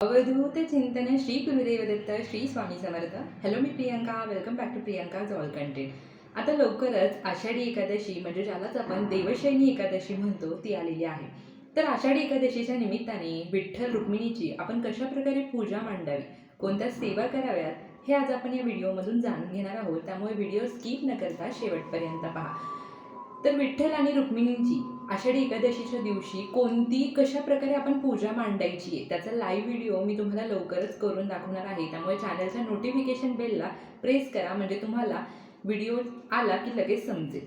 अवधूत चिंतन Shri Gurudev Datta Shri Swami Samarth. Hello me Priyanka. Welcome back to Priyanka all content आता लवकरच आषाढी एकादशी म्हणजे ज्यालाच आपण देवशैनी एकादशी म्हणतो ती आलेली आहे. तर आषाढी एकादशीच्या निमित्ताने विठ्ठल रुक्मिणीची आपण कशा प्रकारे पूजा मांडावी कोणत्या सेवा कराव्यात हे आज आपण या व्हिडिओमधून जाणून घेणार आहोत. त्यामुळे व्हिडिओ स्किप न करता शेवटपर्यंत पहा. तर विठ्ठल आणि रुक्मिणींची आषाढी एकादशीच्या दिवशी कोणती कशा प्रकारे आपण पूजा मांडायची आहे त्याचा लाईव्ह व्हिडिओ मी तुम्हाला लवकरच करून दाखवणार आहे. त्यामुळे चॅनलच्या नोटिफिकेशन बेलला प्रेस करा म्हणजे तुम्हाला व्हिडिओ आला की लगेच समजेल.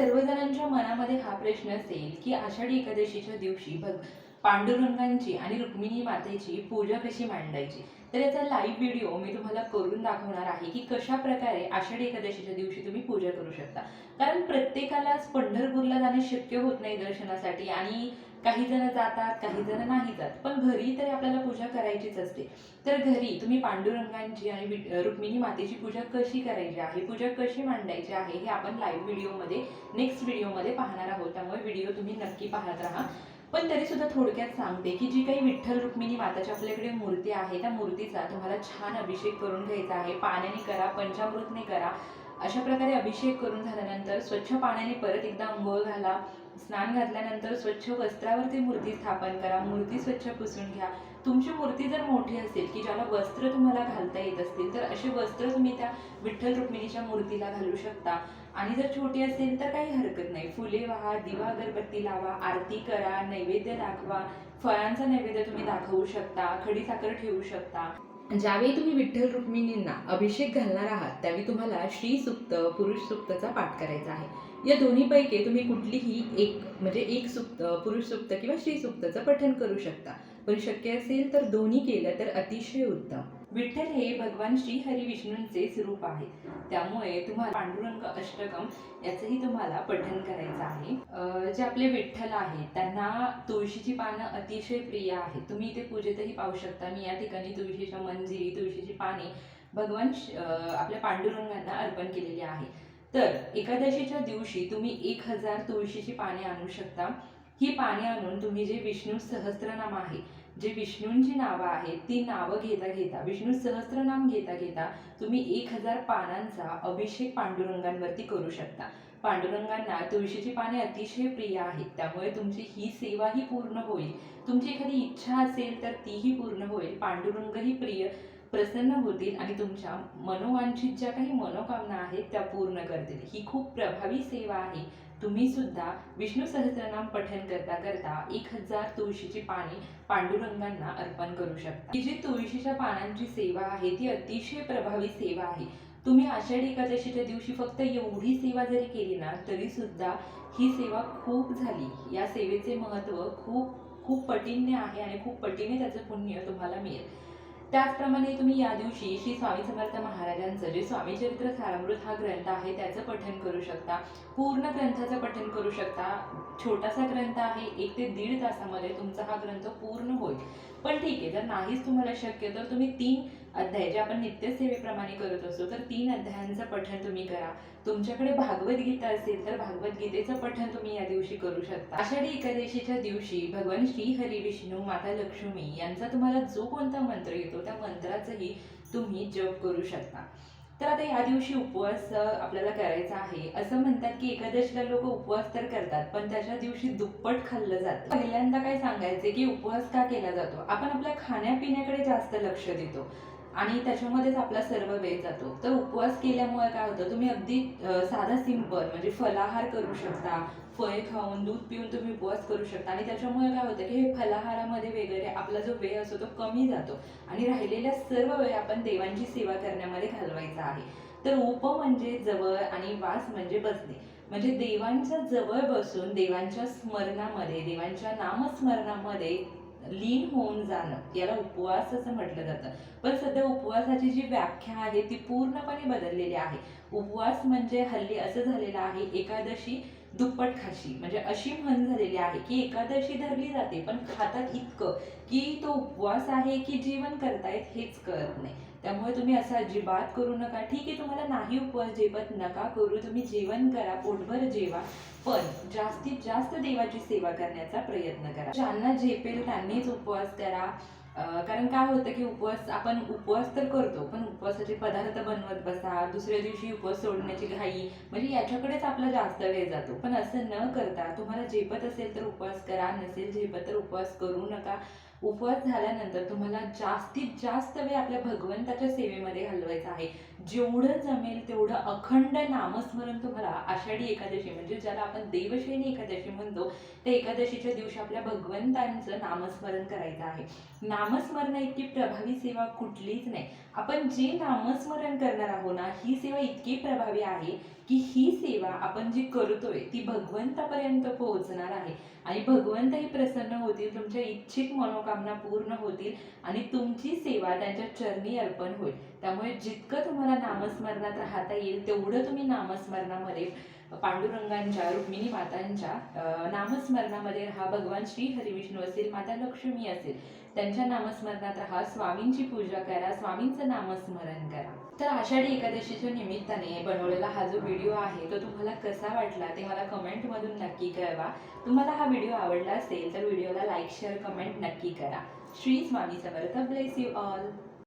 सर्वजणांच्या मनामध्ये हा प्रश्न असेल की आषाढी एकादशीच्या दिवशी भग पांडुरंगांची आणि रुक्मिणी मातेची पूजा कशी मांडायची? तर याचा लाईव्ह व्हिडिओ मी तुम्हाला करून दाखवणार आहे की कशा प्रकारे आषाढी एकादशीच्या दिवशी तुम्ही पूजा करू शकता. कारण प्रत्येकालाच पंढरपूरला जाणे शक्य होत नाही दर्शनासाठी आणि काही जण जातात काही जण नाही जात. पण घरी तरी आपल्याला पूजा करायचीच असते. तर घरी तुम्ही पांडुरंगांची आणि रुक्मिणी मातेची पूजा कशी करायची आहे? पूजा कशी मांडायची आहे? हे आपण लाईव्ह व्हिडिओमध्ये नेक्स्ट व्हिडिओमध्ये पाहणार आहोत. त्यामुळे व्हिडिओ तुम्ही नक्की पाहत राहा. पण तरी सुद्धा थोडक्यात सांगते की जी काही विठ्ठल रुक्मिणी माताच्या आपल्याकडे मूर्ती आहे त्या मूर्तीचा तुम्हाला छान अभिषेक करून घ्यायचा आहे. पाण्याने करा पंचामृतने करा. अशा प्रकारे अभिषेक करून झाल्यानंतर स्वच्छ पाण्याने परत एकदा आंघोळ घाला. स्नान घातल्यानंतर स्वच्छ वस्त्रावरती मूर्ती स्थापन करा. मूर्ती स्वच्छ पुसून घ्या. तुमची मूर्ती जर मोठी असेल की ज्याला वस्त्र तुम्हाला घालता येत असतील तर असे वस्त्र तुम्ही त्या विठ्ठल रुक्मिणीच्या मूर्तीला घालू शकता. आणि जर छोटी असेल तर काही हरकत नाही. फुले वाहा दिवा अगरबत्ती लावा आरती करा नैवेद्य दाखवा. फळांचा नैवेद्य तुम्ही दाखवू शकता खडी साखर ठेवू शकता. ज्यावेळी तुम्ही विठ्ठल रुक्मिणींना अभिषेक घालणार आहात त्यावेळी तुम्हाला श्री सुक्त पुरुष सुक्तचा पाठ करायचा आहे. या दोन्हीपैकी तुम्ही कुठलीही एक म्हणजे एक सुक्त पुरुष सुक्त किंवा श्री सुक्तचं पठण करू शकता. पण शक्य असेल तर दोन्ही केलं तर अतिशय उत्तम. विठ्ठल हे भगवान श्री हरी विष्णूंचे स्वरूप आहे. त्यामुळे तुम्हाला पांडुरंग अष्टकम याचंही तुम्हाला पठण करायचं आहे. जे आपले विठ्ठल आहेत त्यांना तुळशीची पानं अतिशय प्रिय आहेत. तुम्ही इथे पूजेतही पाहू शकता. मी या ठिकाणी तुळशीच्या मंजिरी तुळशीची पाने भगवान आपल्या पांडुरंगांना अर्पण केलेली आहे. तर एकादशीच्या दिवशी तुम्ही एक हजार तुळशीची पाने आणू शकता. ही पाने आणून तुम्ही जे विष्णू सहस्त्रनाम आहे जे विष्णूंची नावं आहेत ती नावं घेता घेता विष्णू सहस्त्रनाम घेता घेता तुम्ही एक हजार पानांचा अभिषेक पांडुरंगांवरती करू शकता. पांडुरंगांना तुळशीची पाने अतिशय प्रिय आहेत त्यामुळे तुमची ही सेवाही पूर्ण होईल. तुमची एखादी इच्छा असेल तर तीही पूर्ण होईल. पांडुरंगही प्रिय प्रसन्न होतील आणि तुमच्या मनोवांछित ज्या काही मनोकामना आहेत त्या पूर्ण करतील. ही खूप प्रभावी सेवा आहे. तुम्ही सुद्धा विष्णू सहस्रनाम पठन करता करता एक हजार तुळशीची पाने पांडुरंगांना अर्पण करू शकता. ही जी तुळशीच्या पानांची सेवा आहे ती अतिशय प्रभावी सेवा आहे. तुम्ही आषाढी एकादशीच्या दिवशी फक्त एवढी सेवा जरी केली ना तरी सुद्धा ही सेवा खूप झाली. या सेवेचे महत्त्व खूप खूप पटीने आहे आणि खूप पटीने त्याचं पुण्य तुम्हाला मिळेल. त्याचप्रमाणे तुम्ही या दिवशी श्री स्वामी समर्थ महाराजांचं जे स्वामी चरित्र सारामृत हा ग्रंथ आहे त्याचं पठण करू शकता. पूर्ण ग्रंथाचं पठण करू शकता. छोटासा ग्रंथ आहे एक ते दीड तासामध्ये तुमचा हा ग्रंथ पूर्ण होईल. पण ठीक आहे जर नाहीच तुम्हाला शक्य तर तुम्ही तीन अध्याय जे आपण नित्यसेवेप्रमाणे करत असतो तर तीन अध्यायांचं पठण तुम्ही करा. तुमच्याकडे भागवत गीता असेल तर भागवतगीतेचं पठण तुम्ही या दिवशी करू शकता. आषाढी एकादशीच्या दिवशी भगवान श्री हरी विष्णू माता लक्ष्मी यांचा तुम्हाला जो कोणता मंत्र येतो त्या मंत्राचंही तुम्ही जप करू शकता. तर आता या दिवशी उपवास आपल्याला करायचा आहे. असं म्हणतात की एकादशीला लोक उपवास तर करतात पण त्याच्या दिवशी दुप्पट खाल्लं जातं. पहिल्यांदा काय सांगायचे की उपवास का केला जातो? आपण आपल्या खाण्यापिण्याकडे जास्त लक्ष देतो. आणि त्याच्यामध्येच आपला सर्व वेळ जातो. तर उपवास केल्यामुळे काय होतं तुम्ही अगदी साधा सिंपल म्हणजे फलाहार करू शकता फळे खाऊन दूध पिऊन तुम्ही उपवास करू शकता. आणि त्याच्यामुळे काय होतं की हे फलाहारामध्ये वगैरे आपला जो वेळ असतो तो कमी जातो. आणि राहिलेल्या सर्व वेळ आपण देवांची सेवा करण्यामध्ये घालवायचा आहे. तर उप म्हणजे जवळ आणि वास म्हणजे बसणे. म्हणजे देवांच्या जवळ बसून देवांच्या स्मरणामध्ये देवांच्या नामस्मरणामध्ये लीन होऊन जाणं याला उपवास असं म्हटलं जातं. पण सध्या उपवासाची जी व्याख्या आहे ती पूर्णपणे बदललेली आहे. उपवास म्हणजे हल्ली असं झालेलं आहे एकादशी दुप्पट खाशी म्हणजे अशी म्हण झालेली आहे की एकादशी धरली जाते पण खातात इतकं की तो उपवास आहे की जीवन करतायत हेच कळत नाही. त्यामुळे तुम्ही असं अजिबात करू नका. ठीक आहे तुम्हाला नाही उपवास जेवत नका करू. तुम्ही जेवण करा पोटभर जेवा. पण जास्तीत जास्त देवाची सेवा करण्याचा प्रयत्न करा. ज्यांना झेपेल त्यांनीच उपवास करा. कारण काय होतं की उपवास आपण उपवास तर करतो पण उपवासाचे पदार्थ बनवत बसा दुसऱ्या दिवशी उपवास सोडण्याची घाई म्हणजे याच्याकडेच आपला जास्त वेळ जातो. पण असं न करता तुम्हाला झेपत असेल तर उपवास करा नसेल झेपत तर उपवास करू नका. उपवास झाल्यानंतर तुम्हाला जास्तीत जास्त वेळ आपल्या भगवंताच्या सेवेमध्ये घालवायचा आहे. जेवढं जमेल तेवढं अखंड नामस्मरण तुम्हाला आषाढी एकादशी म्हणजे ज्याला आपण देवशयनी एकादशी म्हणतो त्या एकादशीच्या दिवशी आपल्या भगवंतांचं नामस्मरण करायचं आहे. नामस्मरण इतकी प्रभावी सेवा कुठलीच नाही. आपण जे नामस्मरण करणार आहोत ना ही सेवा इतकी प्रभावी आहे की ही सेवा आपण जी करतोय ती भगवंतापर्यंत पोहोचणार आहे. आणि भगवंतही प्रसन्न होतील तुमच्या इच्छित मनोकामना पूर्ण होतील आणि तुमची सेवा त्यांच्या चरणी अर्पण होईल. त्यामुळे जितकं तुम्हाला नामस्मरणात राहता येईल तेवढं तुम्ही नामस्मरणामध्ये पांडुरंगांच्या रुक्मिणी मातांच्या नामस्मरणामध्ये हा भगवान श्री हरिविष्णू असेल माता लक्ष्मी असेल. त्यांच्या नामस्मरणात राहा स्वामींची पूजा करा स्वामींचं नामस्मरण करा. तर आषाढी एकादशीच्या निमित्ताने बनवलेला हा जो व्हिडिओ आहे तो तुम्हाला कसा वाटला ते मला कमेंटमधून नक्की कळवा. तुम्हाला हा व्हिडिओ आवडला असेल तर व्हिडिओला लाईक शेअर कमेंट नक्की करा. Shri Swami Samarth. Bless you all